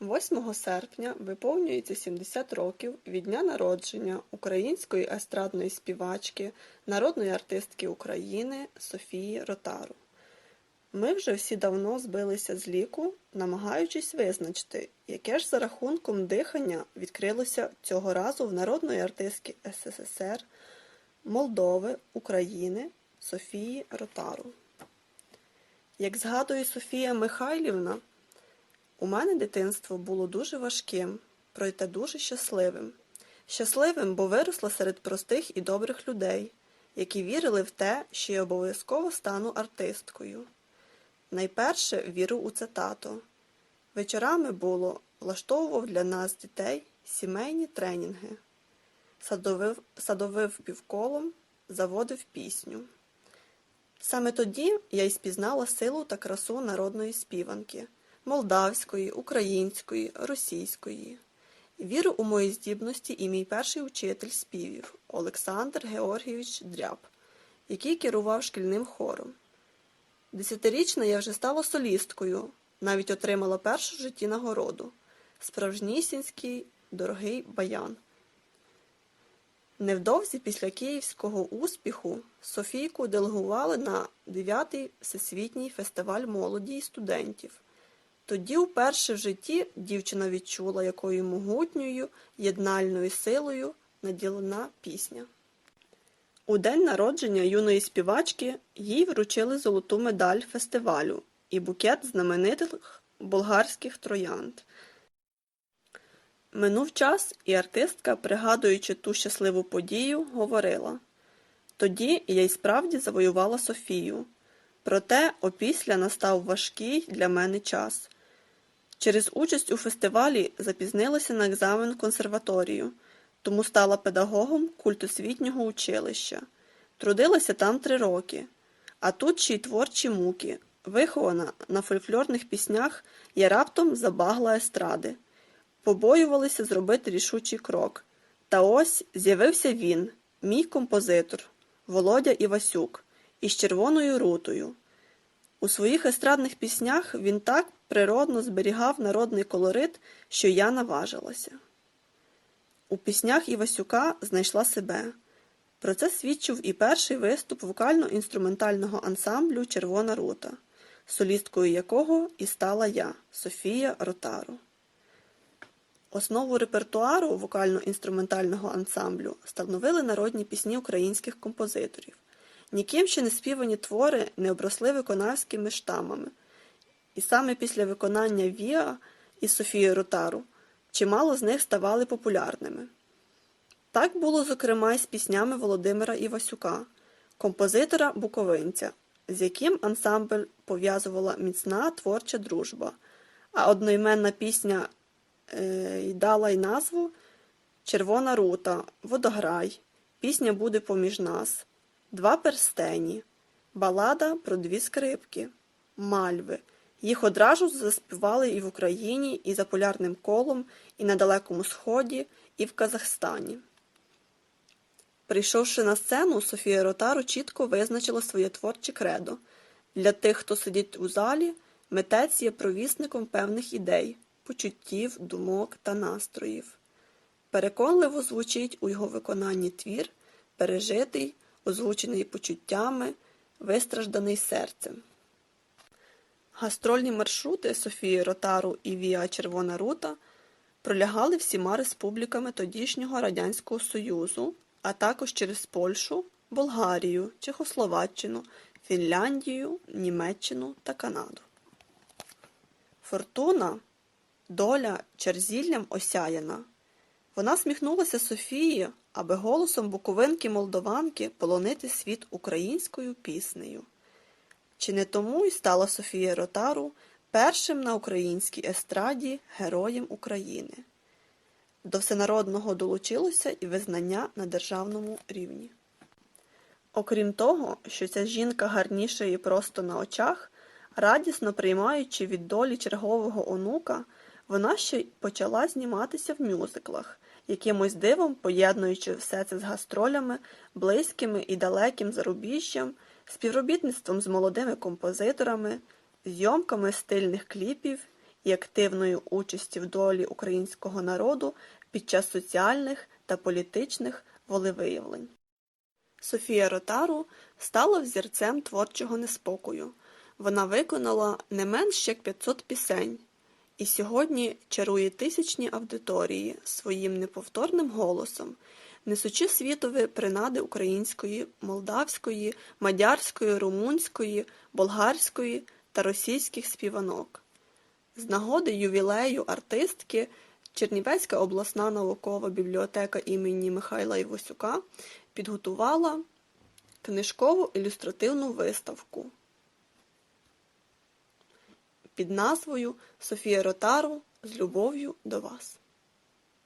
8 серпня виповнюється 70 років від дня народження української естрадної співачки, народної артистки України Софії Ротару. Ми вже всі давно збилися з ліку, намагаючись визначити, яке ж за рахунком дихання відкрилося цього разу в народної артистки СССР, Молдови, України Софії Ротару. Як згадує Софія Михайлівна, у мене дитинство було дуже важким, проте дуже щасливим. Щасливим, бо виросла серед простих і добрих людей, які вірили в те, що я обов'язково стану артисткою. Найперше віру у це тато. Вечорами було, влаштовував для нас дітей сімейні тренінги, садовив, садовив півколом, заводив пісню. Саме тоді я й спізнала силу та красу народної співанки молдавської, української, російської. Віру у мої здібності і мій перший учитель співів Олександр Георгійович Дряб, який керував шкільним хором. Десятирічна я вже стала солісткою, навіть отримала першу в житті нагороду справжнісінський дорогий баян. Невдовзі після київського успіху Софійку делегували на 9-й Всесвітній фестиваль молоді і студентів. Тоді вперше в житті дівчина відчула, якою могутньою єднальною силою наділена пісня. У день народження юної співачки їй вручили золоту медаль фестивалю і букет знаменитих болгарських троянд. Минув час, і артистка, пригадуючи ту щасливу подію, говорила Тоді я й справді завоювала Софію. Проте опісля настав важкий для мене час. Через участь у фестивалі запізнилася на екзамен консерваторію, тому стала педагогом культосвітнього училища. Трудилася там три роки, а тут ще й творчі муки. Вихована на фольклорних піснях, я раптом забагла естради. Побоювалися зробити рішучий крок. Та ось з'явився він, мій композитор, Володя Івасюк, із червоною рутою. У своїх естрадних піснях він так природно зберігав народний колорит, що я наважилася. У піснях Івасюка знайшла себе. Про це свідчив і перший виступ вокально-інструментального ансамблю Червона рута, солісткою якого і стала я, Софія Ротару. Основу репертуару вокально-інструментального ансамблю становили народні пісні українських композиторів. Ніким ще не співані твори не обросли виконавськими штамами, і саме після виконання Віа із Софією Ротару чимало з них ставали популярними. Так було, зокрема, і з піснями Володимира Івасюка, композитора Буковинця, з яким ансамбль пов'язувала міцна творча дружба, а одноіменна пісня е, й дала й назву Червона рута, Водограй, Пісня буде поміж нас, Два перстені, Балада про дві скрипки, Мальви. Їх одразу заспівали і в Україні, і за полярним колом, і на Далекому Сході, і в Казахстані. Прийшовши на сцену, Софія Ротару чітко визначила своє творче кредо. Для тих, хто сидить у залі, митець є провісником певних ідей, почуттів, думок та настроїв. Переконливо звучить у його виконанні твір, пережитий, озвучений почуттями, вистражданий серцем. Гастрольні маршрути Софії Ротару і Віа Червона Рута пролягали всіма республіками тодішнього Радянського Союзу, а також через Польщу, Болгарію, Чехословаччину, Фінляндію, Німеччину та Канаду. Фортуна, доля черзіллям осяяна. Вона сміхнулася Софії, аби голосом буковинки-молдованки полонити світ українською піснею. Чи не тому й стала Софія Ротару першим на українській естраді героєм України? До всенародного долучилося і визнання на державному рівні. Окрім того, що ця жінка гарнішає просто на очах, радісно приймаючи від долі чергового онука, вона ще й почала зніматися в мюзиклах, якимось дивом поєднуючи все це з гастролями, близькими і далеким зарубіжжям, співробітництвом з молодими композиторами, зйомками стильних кліпів і активної участі в долі українського народу під час соціальних та політичних волевиявлень. Софія Ротару стала взірцем творчого неспокою. Вона виконала не менш як 500 пісень і сьогодні чарує тисячні аудиторії своїм неповторним голосом, несучи світові принади української, молдавської, мадярської, румунської, болгарської та російських співанок. З нагоди ювілею артистки Чернівецька обласна наукова бібліотека імені Михайла Івасюка підготувала книжкову ілюстративну виставку під назвою Софія Ротару з любов'ю до вас.